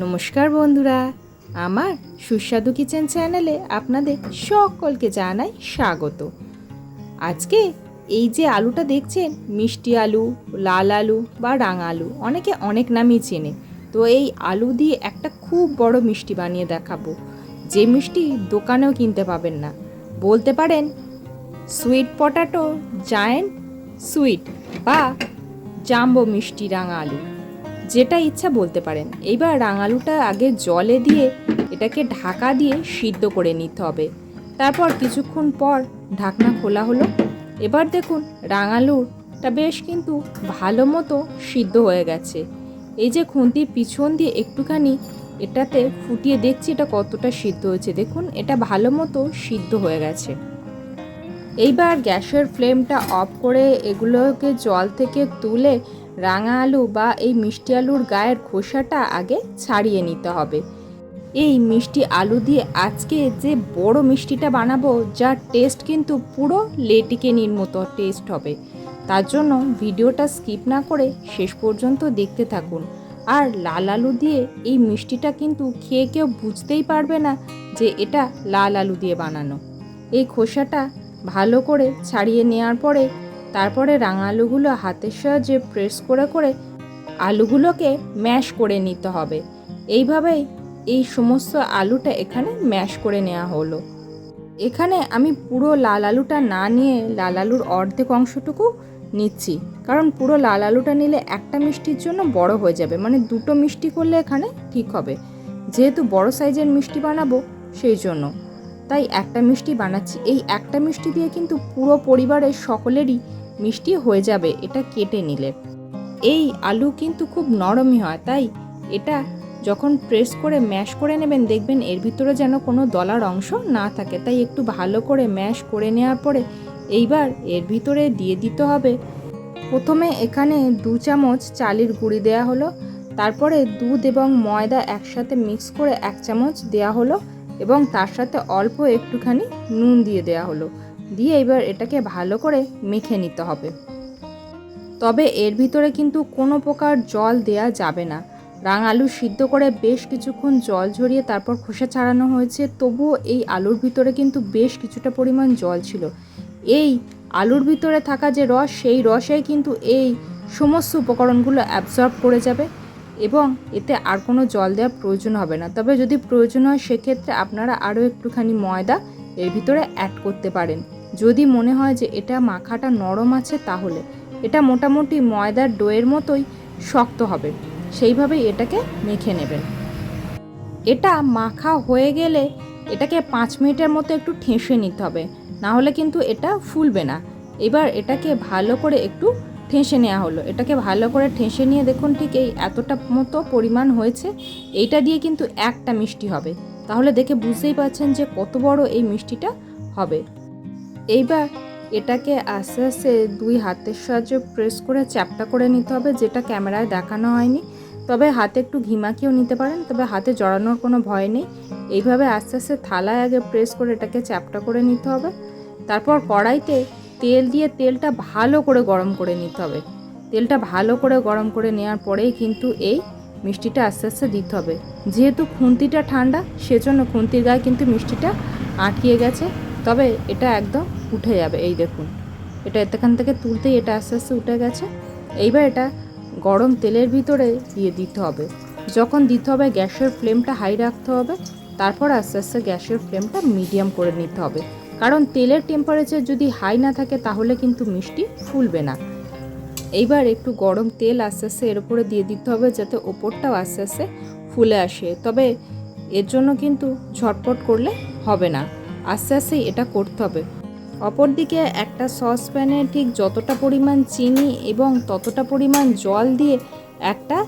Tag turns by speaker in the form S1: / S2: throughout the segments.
S1: নমস্কার বন্ধুরা। আমার সুস্বাদু কিচেন চ্যানেলে আপনাদের সকলকে জানাই স্বাগত। আজকে এই যে আলুটা দেখছেন, মিষ্টি আলু, লাল আলু বা রাঙা আলু, অনেকে অনেক নামই চেনে। তো এই আলু দিয়ে একটা খুব বড় মিষ্টি বানিয়ে দেখাবো। যে মিষ্টি দোকানেও কিনতে পাবেন না। বলতে পারেন সুইট পটাটো জায়েন্ট সুইট বা জাম্বো মিষ্টি রাঙা আলু। যেটা ইচ্ছা বলতে পারেন। এইবার রাঙালুটা আগে জলে দিয়ে এটাকে ঢাকা দিয়ে সিদ্ধ করে নিতে হবে। তারপর কিছুক্ষণ পর ঢাকনা খোলা হলো। এবার দেখুন রাঙালুরটা বেশ কিন্তু ভালো মতো সিদ্ধ হয়ে গেছে। এই যে খুন্তির পিছন দিয়ে একটুখানি এটাতে ফুটিয়ে দেখছি এটা কতটা সিদ্ধ হয়েছে। দেখুন, এটা ভালো মতো সিদ্ধ হয়ে গেছে। এইবার গ্যাসের ফ্লেমটা অফ করে এগুলোকে জল থেকে তুলে রাঙা আলু বা এই মিষ্টি আলুর গায়ের খোসাটা আগে ছাড়িয়ে নিতে হবে। এই মিষ্টি আলু দিয়ে আজকে যে বড় মিষ্টিটা বানাবো, যার টেস্ট কিন্তু পুরো লেটিকেনির মতো টেস্ট হবে। তার জন্য ভিডিওটা স্কিপ না করে শেষ পর্যন্ত দেখতে থাকুন। আর লাল আলু দিয়ে এই মিষ্টিটা কিন্তু খেয়ে কেউ বুঝতেই পারবে না যে এটা লাল আলু দিয়ে বানানো। এই খোসাটা ভালো করে ছাড়িয়ে নেওয়ার পরে তারপরে রাঙা আলুগুলো হাতের সাহায্যে প্রেস করে করে আলুগুলোকে ম্যাশ করে নিতে হবে। এইভাবেই এই সমস্ত আলুটা এখানে ম্যাশ করে নেওয়া হলো। এখানে আমি পুরো লাল আলুটা না নিয়ে লাল আলুর অর্ধেক অংশটুকু নিচ্ছি, কারণ পুরো লাল আলুটা নিলে একটা মিষ্টির জন্য বড় হয়ে যাবে মানে দুটো মিষ্টি করলে এখানে ঠিক হবে। যেহেতু বড় সাইজের মিষ্টি বানাবো, সেই জন্য। তাই একটা মিষ্টি বানাচ্ছি। এই একটা মিষ্টি দিয়ে কিন্তু পুরো পরিবারের সকলেরই মিষ্টি হয়ে যাবে, এটা কেটে নিলে। এই আলু কিন্তু খুব নরমই হয়, তাই এটা যখন প্রেস করে ম্যাশ করে নেবেন, দেখবেন এর ভিতরে যেন কোনো দলার অংশ না থাকে। তাই একটু ভালো করে ম্যাশ করে নেওয়ার পরে এইবার এর ভিতরে দিয়ে দিতে হবে। প্রথমে এখানে দু চামচ চালের গুঁড়ি দেওয়া হলো। তারপরে দুধ এবং ময়দা একসাথে মিক্স করে এক চামচ দেওয়া হলো। এবং তার সাথে অল্প একটুখানি নুন দিয়ে দেওয়া হলো। দিয়ে এবার এটাকে ভালো করে মেখে নিতে হবে। তবে এর ভিতরে কিন্তু কোনো প্রকার জল দেয়া যাবে না। রাঙ আলু সিদ্ধ করে বেশ কিছুক্ষণ জল ঝরিয়ে তারপর খোসা ছাড়ানো হয়েছে। তবুও এই আলুর ভিতরে কিন্তু বেশ কিছুটা পরিমাণ জল ছিল। এই আলুর ভিতরে থাকা যে রস, সেই রসেই কিন্তু এই সমস্ত উপকরণগুলো অ্যাবজর্ব করে যাবে। এবং এতে আর কোনো জল দেওয়ার প্রয়োজন হবে না। তবে যদি প্রয়োজন হয়, সেক্ষেত্রে আপনারা আরও একটুখানি ময়দা এর ভিতরে অ্যাড করতে পারেন। যদি মনে হয় যে এটা মাখাটা নরম আছে, তাহলে এটা মোটামুটি ময়দার ডোয়ের মতোই শক্ত হবে। সেইভাবেই এটাকে মেখে নেবেন। এটা মাখা হয়ে গেলে এটাকে পাঁচ মিনিটের মতো একটু ঠেসে নিতে হবে। না হলে কিন্তু এটা ফুলবে না। এবার এটাকে ভালো করে একটু ঠেসে নেওয়া হলো। এটাকে ভালো করে ঠেসে নিয়ে দেখুন ঠিক এই এতটা মতো পরিমাণ হয়েছে, এইটা দিয়ে কিন্তু একটা মিষ্টি হবে। তাহলে দেখে বুঝতেই পারছেন যে কত বড় এই মিষ্টিটা হবে। এইবার এটাকে আস্তে আস্তে দুই হাতের সাহায্যে প্রেস করে চ্যাপটা করে নিতে হবে, যেটা ক্যামেরায় দেখানো হয়নি। তবে হাতে একটু ঘিমাকিও নিতে পারেন, তবে হাতে জড়ানোর কোনো ভয় নেই। এইভাবে আস্তে আস্তে থালায় আগে প্রেস করে এটাকে চ্যাপটা করে নিতে হবে। তারপর কড়াইতে তেল দিয়ে তেলটা ভালো করে গরম করে নিতে হবে। তেলটা ভালো করে গরম করে নেওয়ার পরেই কিন্তু এই মিষ্টিটা আস্তে আস্তে দিতে হবে। যেহেতু খুন্তিটা ঠান্ডা, সেজন্য খুন্তির গায়ে কিন্তু মিষ্টিটা আটকিয়ে গেছে। তবে এটা একদম উঠে যাবে, এই দেখুন। এটা এখান থেকে তুলতেই এটা আস্তে আস্তে উঠে গেছে। এইবার এটা গরম তেলের ভিতরে দিয়ে দিতে হবে। যখন দিতে হবে, গ্যাসের ফ্লেমটা হাই রাখতে হবে। তারপর আস্তে আস্তে গ্যাসের ফ্লেমটা মিডিয়াম করে নিতে হবে। কারণ তেলের টেম্পারেচার যদি হাই না থাকে, তাহলে কিন্তু মিষ্টি ফুলবে না। এইবার একটু গরম তেল আস্তে আস্তে এর উপরে দিয়ে দিতে হবে, যাতে ওপরটাও আস্তে আস্তে ফুলে আসে। তবে এর জন্য কিন্তু ঝটপট করলে হবে না। আস্তে আস্তে এটা করতে হবে। অপরদিকে একটা সসপ্যানে ঠিক যতটা পরিমাণ চিনি এবং ততটা পরিমাণ জল দিয়ে একটা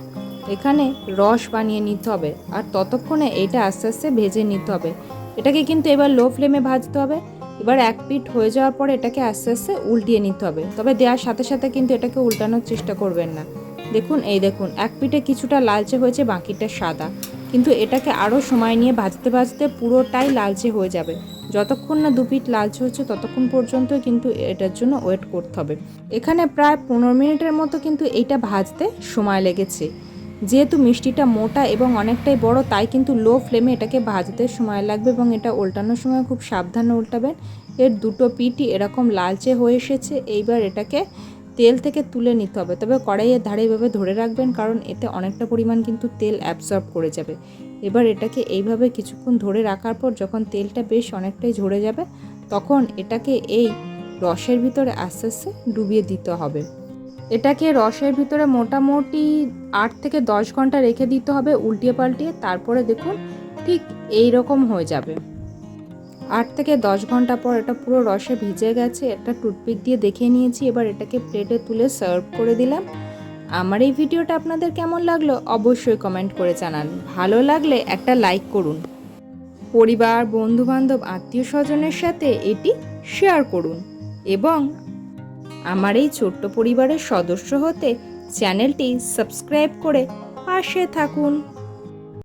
S1: এখানে রস বানিয়ে নিতে হবে। আর ততক্ষণে এটা আস্তে আস্তে ভেজে নিতে হবে। এটাকে কিন্তু এবার লো ফ্লেমে ভাজতে হবে। এবার এক পিঠ হয়ে যাওয়ার পর এটাকে আস্তে আস্তে উল্টিয়ে নিতে হবে। তবে দেওয়ার সাথে সাথে কিন্তু এটাকে উল্টানোর চেষ্টা করবেন না। দেখুন, এই দেখুন, এক পিঠে কিছুটা লালচে হয়েছে, বাকিটা সাদা। কিন্তু এটাকে আরও সময় নিয়ে ভাজতে ভাজতে পুরোটাই লালচে হয়ে যাবে। যতক্ষণ না দু পিঠ লালচে হচ্ছে, ততক্ষণ পর্যন্ত কিন্তু এটার জন্য ওয়েট করতে হবে। এখানে প্রায় পনেরো মিনিটের মতো কিন্তু এইটা ভাজতে সময় লেগেছে। যেহেতু মিষ্টিটা মোটা এবং অনেকটাই বড়, তাই কিন্তু লো ফ্লেমে এটাকে ভাজতে সময় লাগবে এবং এটা উল্টানোর সময় খুব সাবধানে উল্টাবেন। এর দুটো পিঠই এরকম লালচে হয়ে এসেছে, এইবার এটাকে তেল থেকে তুলে নিতে হবে। তবে কড়াইয়ের ধারে এভাবে ধরে রাখবেন, কারণ এতে অনেকটা পরিমাণ কিন্তু তেল অ্যাবজর্ব করে যাবে। এবার এটাকে এইভাবে কিছুক্ষণ ধরে রাখার পর যখন তেলটা বেশ অনেকটাই ঝরে যাবে, তখন এটাকে এই রসের ভিতরে আস্তে আস্তে ডুবিয়ে দিতে হবে। এটাকে রসের ভিতরে মোটামুটি আট থেকে দশ ঘণ্টা রেখে দিতে হবে উল্টিয়ে পাল্টিয়ে, তারপরে দেখুন ঠিক এই রকম হয়ে যাবে। আট থেকে দশ ঘণ্টা পর এটা পুরো রসে ভিজে গেছে, একটা টুথপিক দিয়ে দেখে নিয়েছি, এবার এটাকে প্লেটে তুলে সার্ভ করে দিলাম। আমার এই ভিডিওটা আপনাদের কেমন লাগল অবশ্যই কমেন্ট করে জানান। ভালো লাগলে একটা লাইক করুন। পরিবার, বন্ধুবান্ধব, আত্মীয় স্বজনের সাথে এটি শেয়ার করুন। এবং আমার এই ছোট্ট পরিবারের সদস্য হতে চ্যানেলটি সাবস্ক্রাইব করে পাশে থাকুন।